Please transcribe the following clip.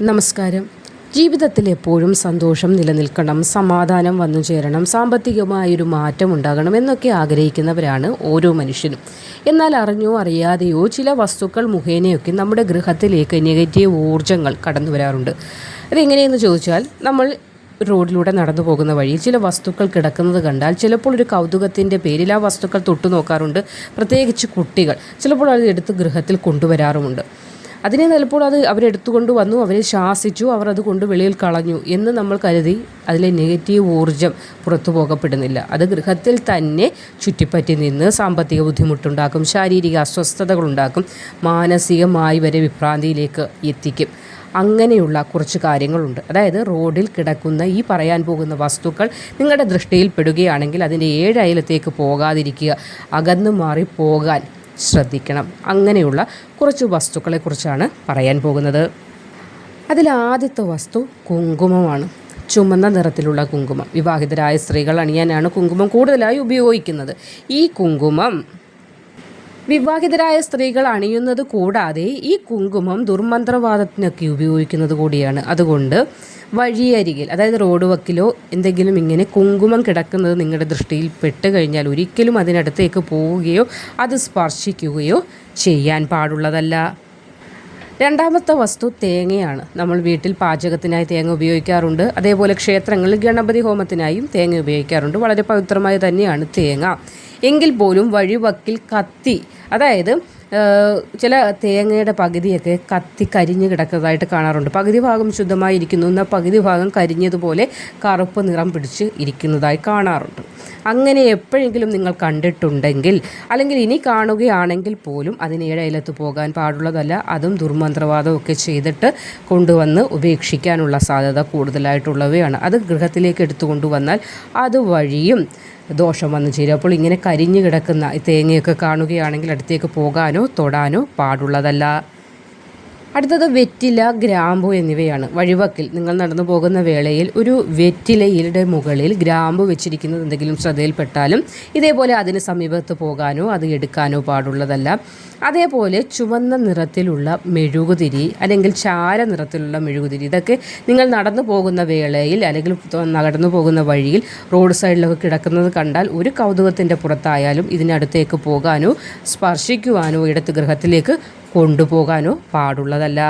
നമസ്കാരം. ജീവിതത്തിൽ എപ്പോഴും സന്തോഷം നിലനിൽക്കണം. സമാധാനം വന്നു ചേരണം. സാമ്പത്തികമായൊരു മാറ്റം ഉണ്ടാകണം എന്നൊക്കെ ആഗ്രഹിക്കുന്നവരാണ് ഓരോ മനുഷ്യനും എന്നാൽ അറിഞ്ഞോ അറിയാതെയോ ചില വസ്തുക്കൾ മുഖേനയൊക്കെ നമ്മുടെ ഗൃഹത്തിലേക്ക് നെഗറ്റീവ് ഊർജങ്ങൾ കടന്നു വരാറുണ്ട്. അതെങ്ങനെയെന്ന് ചോദിച്ചാൽ നമ്മൾ റോഡിലൂടെ നടന്നു പോകുന്ന വഴി ചില വസ്തുക്കൾ കിടക്കുന്നത് കണ്ടാൽ ചിലപ്പോൾ ഒരു കൗതുകത്തിന്റെ പേരിൽ ആ വസ്തുക്കൾ തൊട്ടു നോക്കാറുണ്ട്. പ്രത്യേകിച്ച് കുട്ടികൾ. ചിലപ്പോൾ അത് എടുത്ത് ഗൃഹത്തിൽ കൊണ്ടുവരാറുമുണ്ട്. അതിനെ ചിലപ്പോൾ അത് അവരെടുത്തുകൊണ്ട് വന്നു അവരെ ശാസിച്ചു അവർ അത് കൊണ്ട് വെളിയിൽ കളഞ്ഞു എന്ന് നമ്മൾ കരുതി അതിലെ നെഗറ്റീവ് ഊർജം പുറത്തു പോകപ്പെടുന്നില്ല. അത് ഗൃഹത്തിൽ തന്നെ ചുറ്റിപ്പറ്റി നിന്ന് സാമ്പത്തിക ബുദ്ധിമുട്ടുണ്ടാക്കും ശാരീരിക അസ്വസ്ഥതകളുണ്ടാക്കും മാനസികമായി വരെ വിഭ്രാന്തിയിലേക്ക് എത്തിക്കും. അങ്ങനെയുള്ള കുറച്ച് കാര്യങ്ങളുണ്ട്. അതായത് റോഡിൽ കിടക്കുന്ന ഈ പറയാൻ പോകുന്ന വസ്തുക്കൾ നിങ്ങളുടെ ദൃഷ്ടിയിൽ പെടുകയാണെങ്കിൽ അതിന്റെ ഏഴ് പോകാതിരിക്കുക അകന്നു മാറി പോകാൻ ശ്രദ്ധിക്കണം. അങ്ങനെയുള്ള കുറച്ച് വസ്തുക്കളെക്കുറിച്ചാണ് പറയാൻ പോകുന്നത്. അതിലാദ്യത്തെ വസ്തു കുങ്കുമമാണ്. ചുമന്ന നിറത്തിലുള്ള കുങ്കുമം. വിവാഹിതരായ സ്ത്രീകൾ അണിയാനാണ് കുങ്കുമം കൂടുതലായി ഉപയോഗിക്കുന്നത്. ഈ കുങ്കുമം വിവാഹിതരായ സ്ത്രീകൾ അണിയുന്നത് കൂടാതെ ഈ കുങ്കുമം ദുർമന്ത്രവാദത്തിനൊക്കെ ഉപയോഗിക്കുന്നത് കൂടിയാണ്. അതുകൊണ്ട് വഴിയരികിൽ അതായത് റോഡ് വക്കിലോ എന്തെങ്കിലും ഇങ്ങനെ കുങ്കുമം കിടക്കുന്നത് നിങ്ങളുടെ ദൃഷ്ടിയിൽ പെട്ട് കഴിഞ്ഞാൽ ഒരിക്കലും അതിനടുത്തേക്ക് പോവുകയോ അത് സ്പർശിക്കുകയോ ചെയ്യാൻ പാടുള്ളതല്ല. രണ്ടാമത്തെ വസ്തു തേങ്ങയാണ്. നമ്മൾ വീട്ടിൽ പാചകത്തിനായി തേങ്ങ ഉപയോഗിക്കാറുണ്ട്. അതേപോലെ ക്ഷേത്രങ്ങളിൽ ഗണപതി ഹോമത്തിനായും തേങ്ങ ഉപയോഗിക്കാറുണ്ട്. വളരെ പവിത്രമായി തന്നെയാണ് തേങ്ങ. എങ്കിൽ പോലും വഴിവക്കിൽ കത്തി അതായത് ചില തേങ്ങയുടെ പകുതിയൊക്കെ കത്തി കരിഞ്ഞ് കിടക്കുന്നതായിട്ട് കാണാറുണ്ട്. പകുതി ഭാഗം ശുദ്ധമായിരിക്കുന്നു. എന്നാൽ പകുതി ഭാഗം കരിഞ്ഞതുപോലെ കറുപ്പ് നിറം പിടിച്ച് ഇരിക്കുന്നതായി കാണാറുണ്ട്. അങ്ങനെ എപ്പോഴെങ്കിലും നിങ്ങൾ കണ്ടിട്ടുണ്ടെങ്കിൽ അല്ലെങ്കിൽ ഇനി കാണുകയാണെങ്കിൽ പോലും അതിന് പോകാൻ പാടുള്ളതല്ല അതും ദുർമന്ത്രവാദമൊക്കെ ചെയ്തിട്ട് കൊണ്ടുവന്ന് ഉപേക്ഷിക്കാനുള്ള സാധ്യത കൂടുതലായിട്ടുള്ളവയാണ്. അത് ഗൃഹത്തിലേക്ക് എടുത്തു കൊണ്ടുവന്നാൽ അതുവഴിയും ദോഷം വന്നു ചേരും. അപ്പോൾ ഇങ്ങനെ കരിഞ്ഞു കിടക്കുന്ന തേങ്ങയൊക്കെ കാണുകയാണെങ്കിൽ അടുത്തേക്ക് പോകാനോ തൊടാനോ പാടുള്ളതല്ല. അടുത്തത് വെറ്റില ഗ്രാമ്പു എന്നിവയാണ്. വഴിവക്കിൽ നിങ്ങൾ നടന്നു പോകുന്ന വേളയിൽ ഒരു വെറ്റിലയുടെ മുകളിൽ ഗ്രാമ്പു വെച്ചിരിക്കുന്നത് എന്തെങ്കിലും ശ്രദ്ധയിൽപ്പെട്ടാലും ഇതേപോലെ അതിന് സമീപത്ത് പോകാനോ അത് എടുക്കാനോ പാടുള്ളതല്ല. അതേപോലെ ചുവന്ന നിറത്തിലുള്ള മെഴുകുതിരി അല്ലെങ്കിൽ ചാര നിറത്തിലുള്ള മെഴുകുതിരി ഇതൊക്കെ നിങ്ങൾ നടന്നു പോകുന്ന വേളയിൽ അല്ലെങ്കിൽ നടന്നു പോകുന്ന വഴിയിൽ റോഡ് സൈഡിലൊക്കെ കിടക്കുന്നത് കണ്ടാൽ ഒരു കൗതുകത്തിന്റെ പുറത്തായാലും ഇതിനടുത്തേക്ക് പോകാനോ സ്പർശിക്കുവാനോ ഇടത്ത് ഗൃഹത്തിലേക്ക് കൊണ്ടുപോകാനോ പാടുള്ളതല്ല.